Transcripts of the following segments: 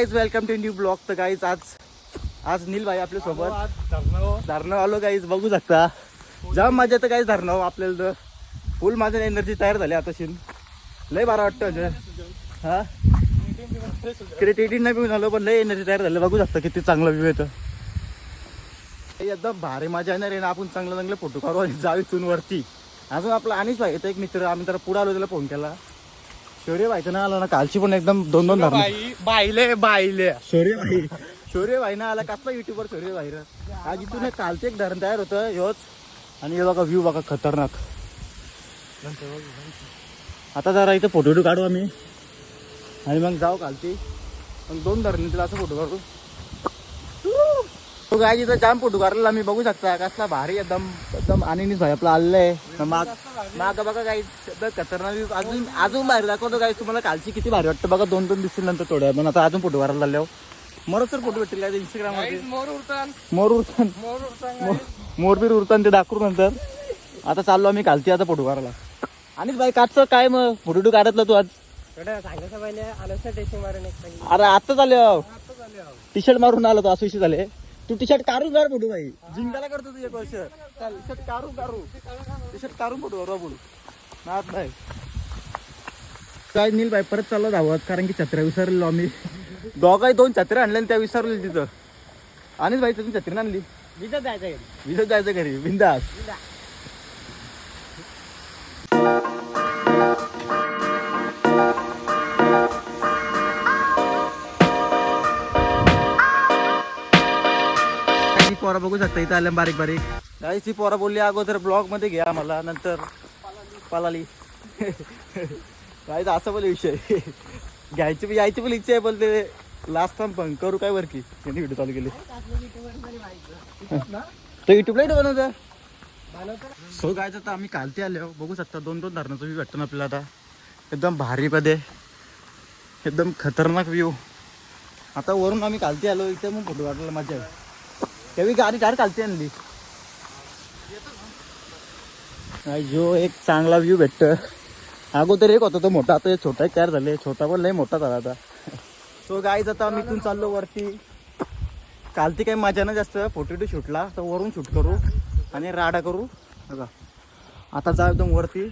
Guys welcome to new blog तर guys आज आज नील भाई आपल्यासोबत धरणं आलो गाईज बघू शकता. जाम मजा तर काही धरणं आपल्याला तर. फुल माझ्या एनर्जी तयार झाली आता शिन लय बारा वाटतं अजय हा? टेटीन नाही पिऊन आलो पण लय एनर्जी तयार झालं. बघू शकता किती चांगला व्ह्यू येतं. एकदम भारी मजा येणार आहे ना आपण चांगलं चांगले फोटो काढू आणि जाऊ इथून वरती. अजून आपला अनिश भाई येतो एक मित्र आम्ही त्याला पुढे आलो त्याला फोन केला. शौर्य भाईचं ना आला ना कालची पण एकदम दोन दोन धरणं बाई बाईले बाईले. शौर्य भाई शौर्य भाई ना आला कसला युट्यूबर शौर्य भाई रे. आज इथून एक कालचं एक धरण तयार होतं ह्योच आणि हे बघा व्ह्यू बघा खतरनाक. आता जरा इथं फोटो काढू आम्ही. आणि मग जाऊ कालची. मग दोन धरण तिला असं फोटो काढू. तो काय इथं जाम फोटो काढलेला आम्ही बघू शकता. कसला भारी एकदम एकदम आणि आपला आलेलं आहे. माग माग बघा काही खतरनाक. अजून अजून भारी दाखवतो काय तुम्हाला कालची किती भारी वाटतं. बघा दोन दोन दिवशी नंतर थोड्या. पण आता अजून फोटो काढायला लागल्यावर. मरत तर फोटो भेटतील काय इंस्टाग्राममध्ये. मोर उरतान मोर उरतान मोर मोरबीर उरतान ते दाखवू नंतर. आता चाललो आम्ही कालची आता फोटो काढायला. आणि भाई काढचं काय मग? फोटो टू काढतला तू आज? आलं अरे आता झाले. टी शर्ट मारून आलो तो असं विषय झाले. तू टी शर्ट काढून काढ फोटो भाई जिंकायला करतो तू एक वर्ष. टी शर्ट काढून काढू टी शर्ट काढून फोटो काढू आपण नाथ भाई काय नील भाई परत चाललो धावत कारण की छत्र्या विसरलेलो आम्ही. दोघाही दोन छत्र्या आणल्या आणि त्या विसरले तिथं. आणि भाई तुम्ही छत्री आणली? विजत जायचं घरी. विसर जायचं घरी. बिंदास. पोरा बघू शकता इथं आल्या बारीक बारीक. काही ती पोरा बोलली अगोदर ब्लॉगमध्ये घ्या आम्हाला नंतर पलाली. काय तर असं बोल विषय. घ्यायची पण यायची पण इच्छा आहे पण ते लास्ट टाइम पण करू काय वर की? त्यांनी व्हिडिओ चालू केली. तो युट्यूबला बनवतं सो गायचं तर आम्ही कालती आले. बघू शकता दोन दोन धरणाचं व्ह्यू भेटतो ना आपल्याला आता. एकदम भारी पदे एकदम खतरनाक व्ह्यू आता वरून आम्ही कालती आलो इथे मग फोटो काढायला मजा आहे. तेव्हा गाडी डायरेक्ट कालते आणली जो एक चांगला व्ह्यू भेटतं अगोदर एक होता तो मोठा आता छोटा एक तयार झाले. छोटा पण लय मोठा झाला आता. सो गाईज आता आम्ही इथून चाललो वरती. कालती काही मजा नाही जास्त. फोटो टू शूटला. तर वरून शूट करू आणि राडा करू. बघा. आता जा एकदम वरती. मी.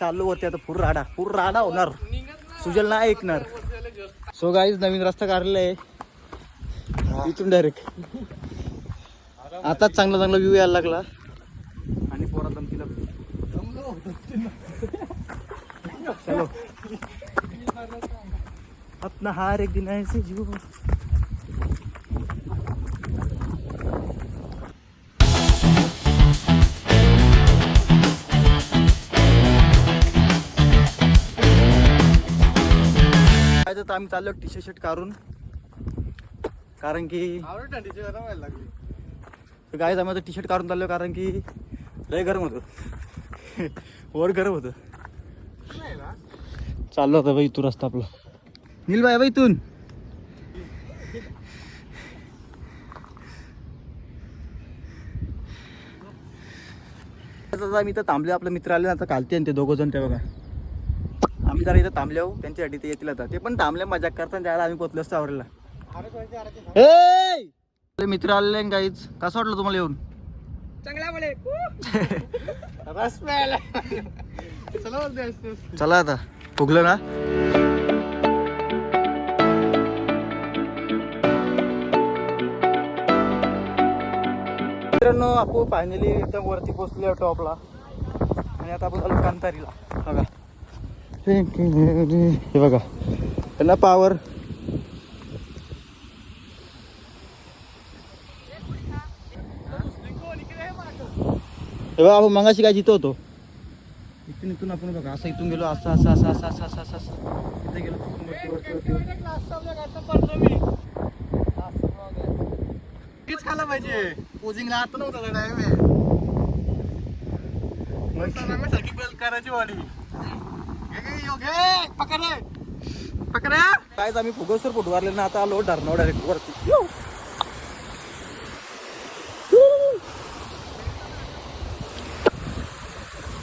चाललो वरती आता पूर राडा. पूर राडा होणार. ना सुजल नाही ऐकणार. सो गाईज नवीन रस्ता काढलेला आहे. इथून डायरेक्ट आताच चांगला चांगला व्ह्यू यायला लागला. आणि पोरा दमतीला चलो अपना हार एक दिन ऐसे जीव काय तर आम्ही चाललो टी शर्ट काढून. कारण की थंडीची गरम व्हायला लागली. काय आम्ही टी शर्ट काढून चाललो कारण की लय गरम होतं. वर गरम होतं. चाललो होता बाई इथून रस्ता आपला. नील बाई बाई आता आम्ही इथं थांबले आपले मित्र आले ना आता कालते आणि ते दोघं जण ते बघा. आम्ही जरा इथं थांबले हो त्यांच्यासाठी ते येतील आता. ते पण थांबले मजाक करताना त्याला आम्ही पोचलो असतो आवडला ते- ए! मित्र आलेले गाईच कसं वाटलं तुम्हाला येऊन? चला आता. फुगलं ना? मित्रांनो आपण फायनली एकदम वरती पोहोचलो टॉपला. आणि आता आपण आलो कांतारीला. बघा. हे बघा. त्यांना पावर हे बघा आपण मंगाशी काय जिथं होतो? इथून इथून आपण बघा असं इथून गेलो असं असं असं असं असं असं असं असं. इथे गेलो. तीच खायला पाहिजे. पोजिंगला आता नव्हता टाइम मग सारखी बेल करायची वाडी पकड. पकड. काय आम्ही फुगसर फोटो मारले ना आता आलो धरणं डायरेक्ट वरती.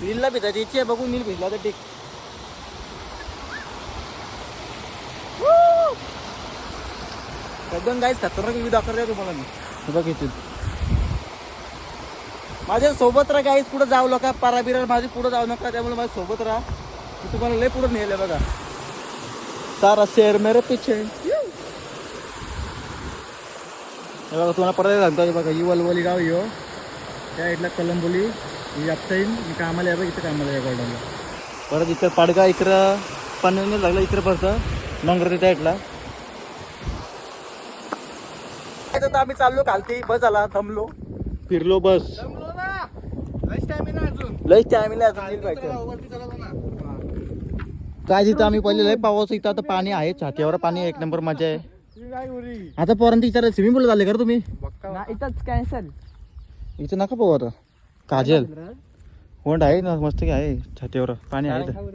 भिजला भिजायची इच्छा आहे बघू नील भिजला तर एकदम गाईच खतरनाक व्हिडिओ दाखवते तुम्हाला मी. बघ इथून. माझ्या सोबत राहा गाईच पुढे जाऊ नका. पाराबिरा माझी पुढे जाऊ नका त्यामुळे माझ्या सोबत राहा. मी तुम्हाला लय पुढे नेलं बघा. सारा शेर मेरे पिछे. हे बघा तुम्हाला परत सांगतो बघा ही वलवली गाव यो हो. त्या इथला कलंबोली. ही आपसाईन मी कामाला बघ इथं कामाला गॉर्डनला परत इथं पाडगा इकडं पनवेल लागलं इकडं परत मंगर त्या इथला आता आम्ही चाललो खालती बस आला थांबलो. फिरलो बस. लय टायमिंग काय तिथं आम्ही पहिले लय पावस इथं आता पाणी आहे छातीवर पाणी एक नंबर मजा आहे. ही आता पोरांची विचार स्विमिंग पूल झाले का तुम्ही? बक्का इथंच कॅन्सल इथं नका पाहू आता. काजल. होंड आहे ना मस्त की आहे छातीवर. पाणी आहे इथं.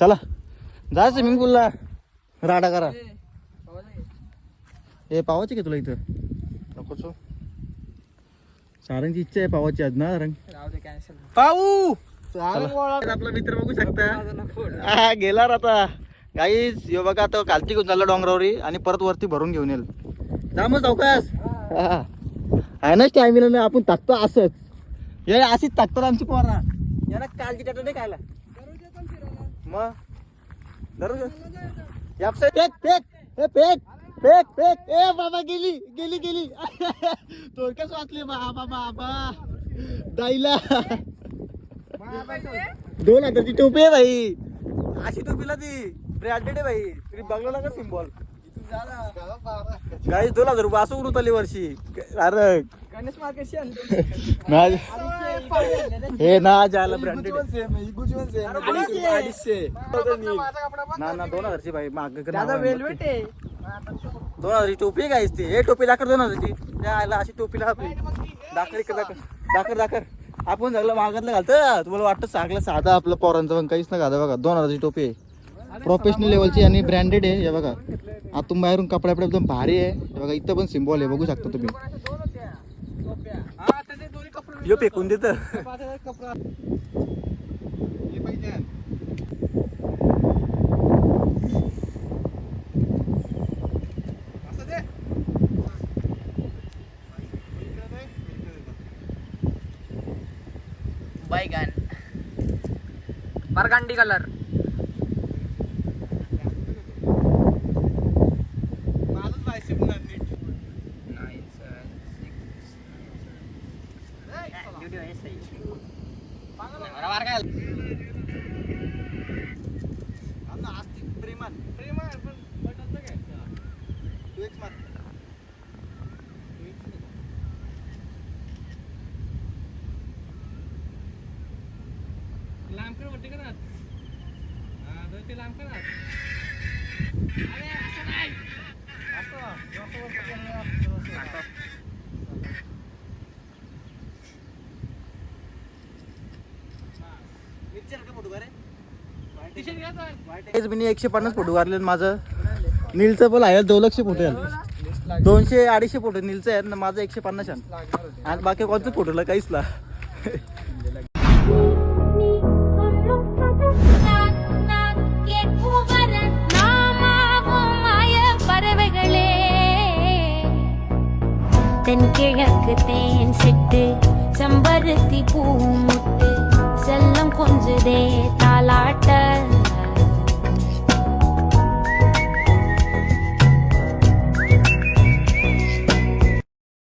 चला. जा स्विमिंग पूलला राडा करा. ए पावाची का तुला इथं? नको चो. सारंगची इच्छा आहे पावाची आज ना रंग पाऊ. आपला मित्र बघू शकता. हा गेला रे आता. काहीच यो बघा आता कालती घेऊन चालला डोंगरावरी आणि परत वरती भरून घेऊन येईल. जा मग चौकास हा. आहे ना स्टॅमिना आपण टाकतो असंच. हे अशीच टाकतो आमची पोरा. याला कालची टाटा नाही खायला. मग? दररोज या साईड फेक फेक ए फेक फेक फेक. ए बाबा गेली गेली गेली. थोडक्याच वाचली बाबा बाबा. दाईला. दोन हजारची टोपी आहे भाई अशी टोपीला ती. ब्रँडेड आहे भाई तरी बंगला का सिम्बॉल काही दोन हजार रुपये असं उडून आली वर्षी अरे. गणेश मार्केट ना हे ना जायला ब्रँडेड अडीचशे. ना ना दोन हजारची भाई माग दादा वेलवेट आहे. दोन हजारची टोपी काय असते हे टोपी दाखर दोन हजारची आयला अशी टोपीला आपली. दाखर इकडे दाखर दाखर दाखर आपण सगळं मागातलं घालतं. तुम्हाला वाटतं चांगलं साधं आपलं पोरांचं पण काहीच नाही घालतं बघा. दोन हजारची टोपी आहे. प्रोफेशनल लेवलची आणि ब्रँडेड आहे हे बघा आतून बाहेरून कपडा बिपडा एकदम भारी आहे हे बघा इथं पण सिम्बॉल आहे बघू शकता तुम्ही हा, फेकून देत. हे. बैगन बरगंडी कलर आम आस्तिक प्रेमान प्रेम पण बटन घ्यायचं. तू एक मार लांब कर वरती कर हा, ते लांब कर हात. अरे, असं नाही. असं, जसं वरती केलं असं, तसं. टी-शर्ट घ्यायचा. तेच मी एकशे पन्नास फोटो काढले माझं नीलचं पण आहे दोनशे फोटो आहे दोनशे अडीचशे फोटो नीलचं आहेत ना माझं एकशे पन्नास आहे आणि बाकी कोणतं फोटोला काहीच ना தென்கிழக்கு தேன் சிட்டு செம்பருத்தி பூ முட்டு செல்லம் கொஞ்சுதே தாலாட்ட